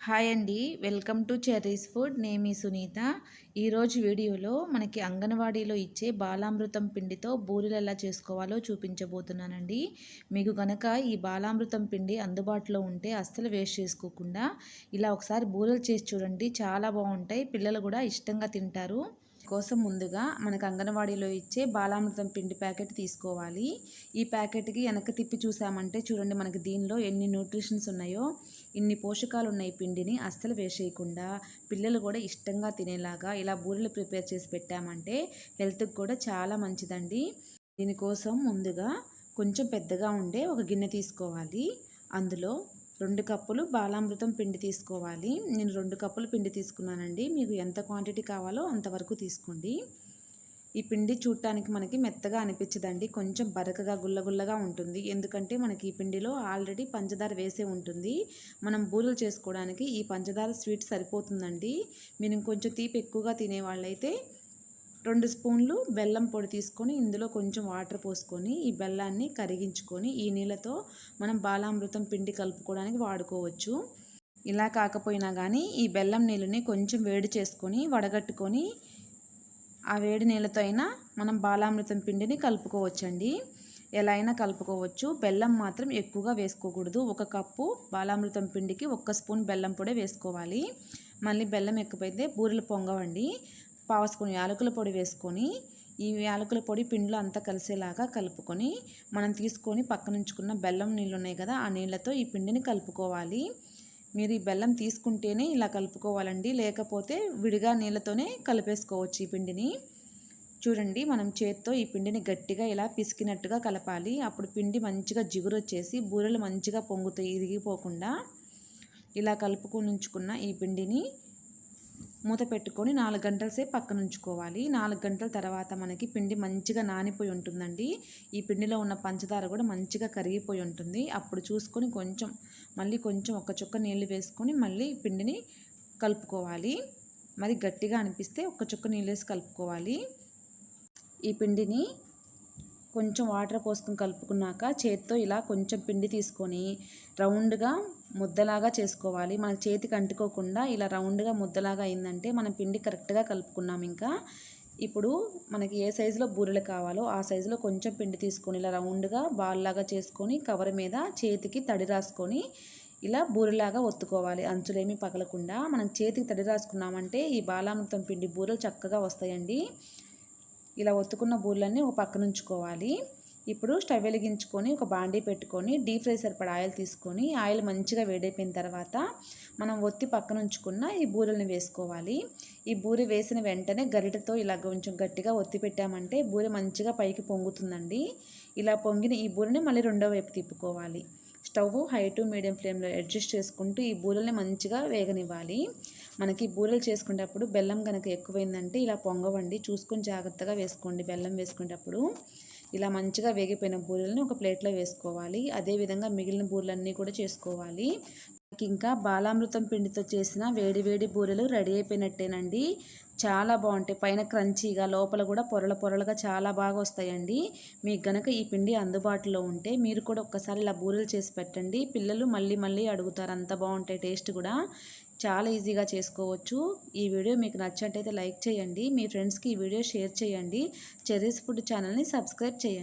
Hi అండి. Welcome to cherry's food. నేమి సునీత. ఈరోజు వీడియోలో మనకి అంగన్వాడీలో ఇచ్చే బాలామృతం పిండితో బూరెలు ఎలా చేసుకోవాలో చూపించబోతున్నానండి. మీకు కనుక ఈ బాలామృతం పిండి అందుబాటులో ఉంటే అస్సలు వేస్ట్ చేసుకోకుండా ఇలా ఒకసారి బూరెలు చేసి చూడండి. చాలా బాగుంటాయి. పిల్లలు కూడా ఇష్టంగా తింటారు. కోసం ముందుగా మనకు అంగన్వాడీలో ఇచ్చే బాలామృతం పిండి ప్యాకెట్ తీసుకోవాలి. ఈ ప్యాకెట్కి వెనక తిప్పి చూసామంటే చూడండి మనకి దీనిలో ఎన్ని న్యూట్రిషన్స్ ఉన్నాయో. ఇన్ని పోషకాలు ఉన్నాయి పిండిని అస్సలు వేసేయకుండా పిల్లలు కూడా ఇష్టంగా తినేలాగా ఇలా బూరెలు ప్రిపేర్ చేసి పెట్టామంటే హెల్త్కి కూడా చాలా మంచిదండి. దీనికోసం ముందుగా కొంచెం పెద్దగా ఉండే ఒక గిన్నె తీసుకోవాలి. అందులో రెండు కప్పులు బాలామృతం పిండి తీసుకోవాలి. నేను రెండు కప్పులు పిండి తీసుకున్నానండి. మీకు ఎంత క్వాంటిటీ కావాలో అంతవరకు తీసుకోండి. ఈ పిండి చూడటానికి మనకి మెత్తగా అనిపించదండి. కొంచెం బరకగా గుల్లగుల్లగా ఉంటుంది. ఎందుకంటే మనకి ఈ పిండిలో ఆల్రెడీ పంచదార వేసే ఉంటుంది. మనం బూరెలు చేసుకోవడానికి ఈ పంచదార స్వీట్ సరిపోతుందండి. మీరు ఇంకొంచెం తీపి ఎక్కువగా తినే వాళ్ళైతే రెండు స్పూన్లు బెల్లం పొడి తీసుకొని ఇందులో కొంచెం వాటర్ పోసుకొని ఈ బెల్లాన్ని కరిగించుకొని ఈ నీళ్ళతో మనం బాలామృతం పిండి కలుపుకోవడానికి వాడుకోవచ్చు. ఇలా కాకపోయినా కానీ ఈ బెల్లం నీళ్ళని కొంచెం వేడి చేసుకొని వడగట్టుకొని ఆ వేడి నీళ్ళతో అయినా మనం బాలామృతం పిండిని కలుపుకోవచ్చండి. ఎలా అయినా కలుపుకోవచ్చు. బెల్లం మాత్రం ఎక్కువగా వేసుకోకూడదు. ఒక కప్పు బాలామృతం పిండికి ఒక్క స్పూన్ బెల్లం పొడి వేసుకోవాలి. మళ్ళీ బెల్లం ఎక్కువైతే బూరెలు పొంగవండి. పావు స్పూన్ యాలకుల పొడి వేసుకొని ఈ యాలకుల పొడి పిండిలో అంతా కలిసేలాగా కలుపుకొని మనం తీసుకొని పక్కనుంచుకున్న బెల్లం నీళ్ళు ఉన్నాయి కదా ఆ నీళ్ళతో ఈ పిండిని కలుపుకోవాలి. మీరు ఈ బెల్లం తీసుకుంటేనే ఇలా కలుపుకోవాలండి. లేకపోతే విడిగా నీళ్ళతోనే కలిపేసుకోవచ్చు ఈ పిండిని. చూడండి మనం చేత్తో ఈ పిండిని గట్టిగా ఇలా పిసికినట్టుగా కలపాలి. అప్పుడు పిండి మంచిగా జిగురు వచ్చేసి బూరెలు మంచిగా పొంగుతాయి ఇరిగిపోకుండా. ఇలా కలుపుకొని ఉంచుకున్న ఈ పిండిని మూత పెట్టుకొని నాలుగు గంటల సేపు పక్కన ఉంచుకోవాలి. నాలుగు గంటల తర్వాత మనకి పిండి మంచిగా నానిపోయి ఉంటుందండి. ఈ పిండిలో ఉన్న పంచదార కూడా మంచిగా కరిగిపోయి ఉంటుంది. అప్పుడు చూసుకొని కొంచెం మళ్ళీ కొంచెం ఒక చుక్క నీళ్ళు వేసుకొని మళ్ళీ పిండిని కలుపుకోవాలి. మరి గట్టిగా అనిపిస్తే ఒక చుక్క నీళ్ళు వేసి కలుపుకోవాలి. ఈ పిండిని కొంచెం వాటర్ పోసుకొని కలుపుకున్నాక చేత్తో ఇలా కొంచెం పిండి తీసుకొని రౌండ్గా ముద్దలాగా చేసుకోవాలి. మన చేతికి అంటుకోకుండా ఇలా రౌండ్గా ముద్దలాగా అయిందంటే మనం పిండి కరెక్ట్గా కలుపుకున్నాం ఇంకా. ఇప్పుడు మనకి ఏ సైజులో బూరెలు కావాలో ఆ సైజులో కొంచెం పిండి తీసుకొని ఇలా రౌండ్గా బాల్లాగా చేసుకొని కవర్ మీద చేతికి తడి రాసుకొని ఇలా బూరెలాగా ఒత్తుకోవాలి. అంచులేమీ పగలకుండా. మనం చేతికి తడి రాసుకున్నామంటే ఈ బాలామృతం పిండి బూరెలు చక్కగా వస్తాయండి. ఇలా ఒత్తుకున్న బూర్లన్నీ ఒక పక్కన ఉంచుకోవాలి. ఇప్పుడు స్టవ్ వెలిగించుకొని ఒక బాండీ పెట్టుకొని డీప్ ఫ్రై సరిపడా ఆయిల్ తీసుకొని ఆయిల్ మంచిగా వేడైపోయిన తర్వాత మనం ఒత్తి పక్కన ఉంచుకున్న ఈ బూరెలను వేసుకోవాలి. ఈ బూరె వేసిన వెంటనే గరిటతో ఇలా కొంచెం గట్టిగా ఒత్తి పెట్టామంటే బూరె మంచిగా పైకి పొంగుతుందండి. ఇలా పొంగిన ఈ బూరెని మళ్ళీ రెండో వైపు తిప్పుకోవాలి. స్టవ్ హై టు మీడియం ఫ్లేమ్లో అడ్జస్ట్ చేసుకుంటూ ఈ బూరెల్ని మంచిగా వేగనివ్వాలి. మనకి బూరెలు చేసుకునేటప్పుడు బెల్లం కనుక ఎక్కువైందంటే ఇలా పొంగవండి చూసుకొని జాగ్రత్తగా వేసుకోండి. బెల్లం వేసుకునేటప్పుడు ఇలా మంచిగా వేగిపోయిన బూరెలను ఒక ప్లేట్లో వేసుకోవాలి. అదేవిధంగా మిగిలిన బూరెలన్నీ కూడా చేసుకోవాలి. ఇంకా బాలామృతం పిండితో చేసిన వేడి వేడి బూరెలు రెడీ అయిపోయినట్టేనండి. చాలా బాగుంటాయి. పైన క్రంచీగా లోపల కూడా పొరల పొరలుగా చాలా బాగా వస్తాయండి. మీకు గనక ఈ పిండి అందుబాటులో ఉంటే మీరు కూడా ఒక్కసారి ఇలా బూరెలు చేసి పెట్టండి. పిల్లలు మళ్ళీ మళ్ళీ అడుగుతారు. అంత బాగుంటాయి టేస్ట్ కూడా. చాలా ఈజీగా చేసుకోవచ్చు. ఈ వీడియో మీకు నచ్చినట్టయితే లైక్ చేయండి. మీ ఫ్రెండ్స్కి ఈ వీడియో షేర్ చేయండి. చెర్రీస్ ఫుడ్ ఛానల్ని సబ్స్క్రైబ్ చేయండి.